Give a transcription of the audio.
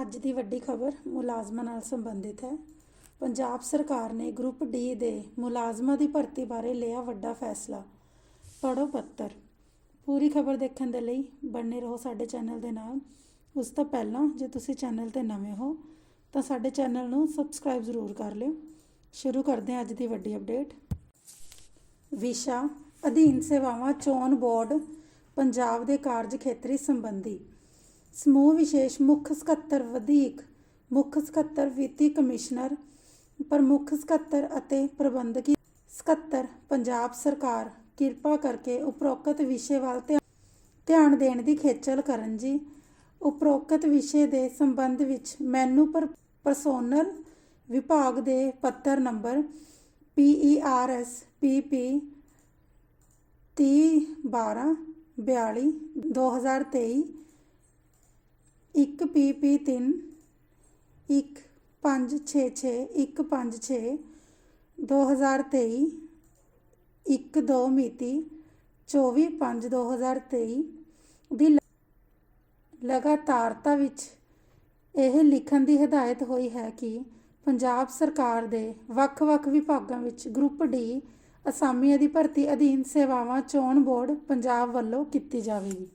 ਅੱਜ ਦੀ ਵੱਡੀ ਖਬਰ ਮੁਲਾਜ਼ਮਾਂ ਨਾਲ ਸੰਬੰਧਿਤ ਹੈ। ਪੰਜਾਬ ਸਰਕਾਰ ਨੇ ਗਰੁੱਪ ਡੀ ਦੇ ਮੁਲਾਜ਼ਮਾਂ ਦੀ ਭਰਤੀ ਬਾਰੇ ਲਿਆ ਵੱਡਾ ਫੈਸਲਾ। ਪੜੋ ਪੱਤਰ। ਪੂਰੀ ਖਬਰ ਦੇਖਣ ਦੇ ਲਈ ਬਣੇ ਰਹੋ ਸਾਡੇ ਚੈਨਲ ਦੇ ਨਾਲ। ਉਸ ਤੋਂ ਪਹਿਲਾਂ ਜੇ ਤੁਸੀਂ ਚੈਨਲ ਤੇ ਨਵੇਂ ਹੋ, ਤਾਂ ਸਾਡੇ ਚੈਨਲ ਨੂੰ ਸਬਸਕ੍ਰਾਈਬ ਜ਼ਰੂਰ ਕਰ ਲਿਓ। ਸ਼ੁਰੂ ਕਰਦੇ ਹਾਂ ਅੱਜ ਦੀ ਵੱਡੀ ਅਪਡੇਟ। ਵਿਸ਼ਾ ਅਧੀਨ ਸੇਵਾਵਾਂ ਚੋਣ ਬੋਰਡ, ਪੰਜਾਬ ਦੇ ਕਾਰਜ ਖੇਤਰੀ ਸੰਬੰਧੀ ਸਮੂਹ ਵਿਸ਼ੇਸ਼ ਮੁੱਖ ਸਕੱਤਰ ਵਧੀਕ, ਮੁੱਖ ਸਕੱਤਰ ਵਿੱਤੀ ਕਮਿਸ਼ਨਰ, ਪ੍ਰਮੁੱਖ ਸਕੱਤਰ ਅਤੇ ਪ੍ਰਬੰਧਕੀ ਸਕੱਤਰ, ਪੰਜਾਬ ਸਰਕਾਰ, ਕਿਰਪਾ ਕਰਕੇ ਉਪਰੋਕਤ ਵਿਸ਼ੇ ਵੱਲ ਧਿਆਨ ਦੇਣ ਦੀ ਖੇਚਲ ਕਰਨ ਜੀ। ਉਪਰੋਕਤ ਵਿਸ਼ੇ ਦੇ ਸੰਬੰਧ ਵਿੱਚ ਮੈਨੂੰ ਪਰ ਪਰਸੋਨਲ ਵਿਭਾਗ ਦੇ ਪੱਤਰ ਨੰਬਰ E PERS PP 30 12 42 2023 ਇੱਕ ਪੀ ਪੀ 3 ਇੱਕ 566 ਇੱਕ 56 2023 ਇੱਕ 2 ਮਿਤੀ 24 5 2023 ਦੀ ਲਗਾਤਾਰਤਾ ਵਿੱਚ ਇਹ ਲਿਖਣ ਦੀ ਹਦਾਇਤ ਹੋਈ ਹੈ ਕਿ ਪੰਜਾਬ ਸਰਕਾਰ ਦੇ ਵੱਖ-ਵੱਖ ਵਿਭਾਗਾਂ ਵਿੱਚ ਗਰੁੱਪ ਡੀ ਅਸਾਮੀਆਂ ਦੀ ਭਰਤੀ ਅਧੀਨ ਸੇਵਾਵਾਂ ਚੋਣ ਬੋਰਡ ਪੰਜਾਬ ਵੱਲੋਂ ਕੀਤੀ ਜਾਵੇਗੀ।